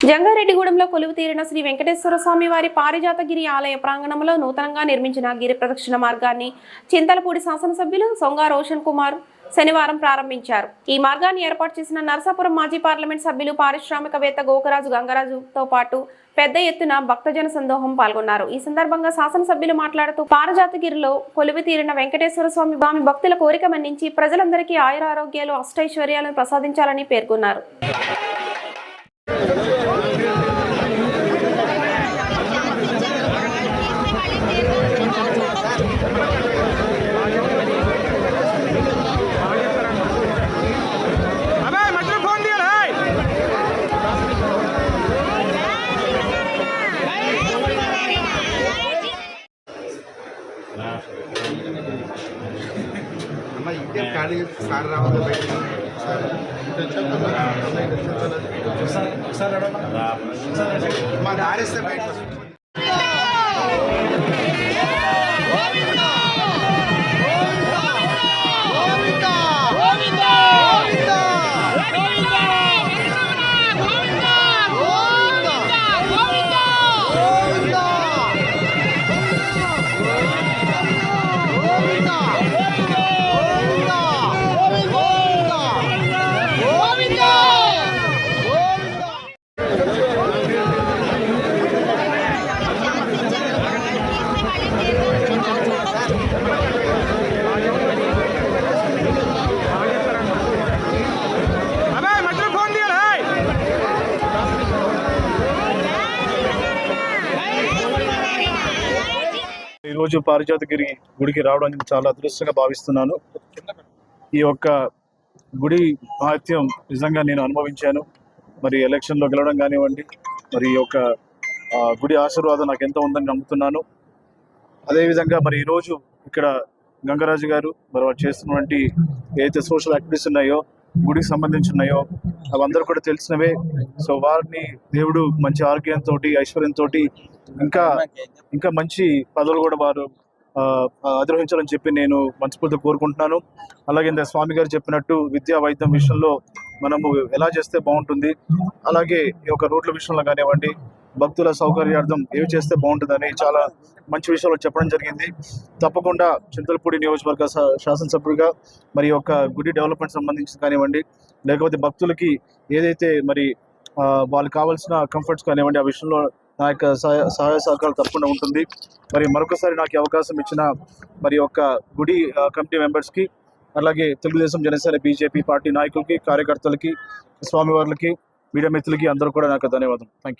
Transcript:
జంగారెడ్డిగూడెంలో కొలువు తీరిన శ్రీ వెంకటేశ్వర స్వామి వారి పారిజాతగిరి ఆలయ ప్రాంగణంలో నూతనంగా నిర్మించిన గిరి ప్రదక్షిణ మార్గాన్ని చింతలపూడి శాసనసభ్యులు సొంగా రోషన్ కుమార్ శనివారం ప్రారంభించారు. ఈ మార్గాన్ని ఏర్పాటు చేసిన నర్సాపురం మాజీ పార్లమెంట్ సభ్యులు పారిశ్రామికవేత్త గోకరాజు గంగరాజుతో పాటు పెద్ద ఎత్తున భక్తజన సందోహం పాల్గొన్నారు. ఈ సందర్భంగా శాసనసభ్యులు మాట్లాడుతూ పారిజాతగిరిలో కొలువు తీరిన వెంకటేశ్వర స్వామి స్వామి భక్తుల కోరిక మన్నించి ప్రజలందరికీ ఆయురారోగ్యాలు అష్టైశ్వర్యాలను ప్రసాదించాలని పేర్కొన్నారు. అమ్మ ఇదే ఖాళీ? సార్ రావద్దు బయట మా దారిస్తే బయట ఈరోజు పారిజాతగిరి గుడికి రావడానికి చాలా అదృష్టంగా భావిస్తున్నాను. ఈ యొక్క గుడి మహత్యం నిజంగా నేను అనుభవించాను. మరి ఎలక్షన్లో గెలవడం కానివ్వండి మరి ఈ యొక్క ఆ, గుడి ఆశీర్వాదం నాకు ఎంతో ఉందని నమ్ముతున్నాను. అదేవిధంగా మరి ఈరోజు ఇక్కడ గంగరాజు గారు మరి వారు చేస్తున్నటువంటి ఏదైతే సోషల్ యాక్టివిటీస్ ఉన్నాయో గుడికి సంబంధించి ఉన్నాయో అవందరూ కూడా తెలిసినవే. సో వారిని దేవుడు మంచి ఆరోగ్యంతో ఐశ్వర్యంతో ఇంకా ఇంకా మంచి పదవులు కూడా వారు ఆ, అధిరోహించాలని చెప్పి నేను మనస్ఫూర్తిగా కోరుకుంటున్నాను. అలాగే ఇంత స్వామి గారు చెప్పినట్టు విద్యా వైద్యం విషయంలో మనము ఎలా చేస్తే బాగుంటుంది. అలాగే ఈ యొక్క రోడ్ల విషయంలో కానివ్వండి భక్తుల సౌకర్యార్థం ఏవి చేస్తే బాగుంటుందని చాలా మంచి విషయాలు చెప్పడం జరిగింది. తప్పకుండా చింతలపూడి నియోజకవర్గ శాసనసభ్యుడిగా మరి యొక్క గుడి డెవలప్మెంట్ సంబంధించి కానివ్వండి లేకపోతే భక్తులకి ఏదైతే మరి వాళ్ళకి కావాల్సిన కంఫర్ట్స్ కానివ్వండి ఆ విషయంలో నా యొక్క సహాయ సహాయ సహకారాలు తప్పకుండా ఉంటుంది. మరి మరొకసారి నాకు అవకాశం ఇచ్చిన మరి యొక్క గుడి కమిటీ మెంబర్స్కి అలాగే తెలుగుదేశం జనసేన బీజేపీ పార్టీ నాయకులకి కార్యకర్తలకి స్వామివార్లకి మీడియా మిత్రులకి అందరూ కూడా నాకు ధన్యవాదం. Thank you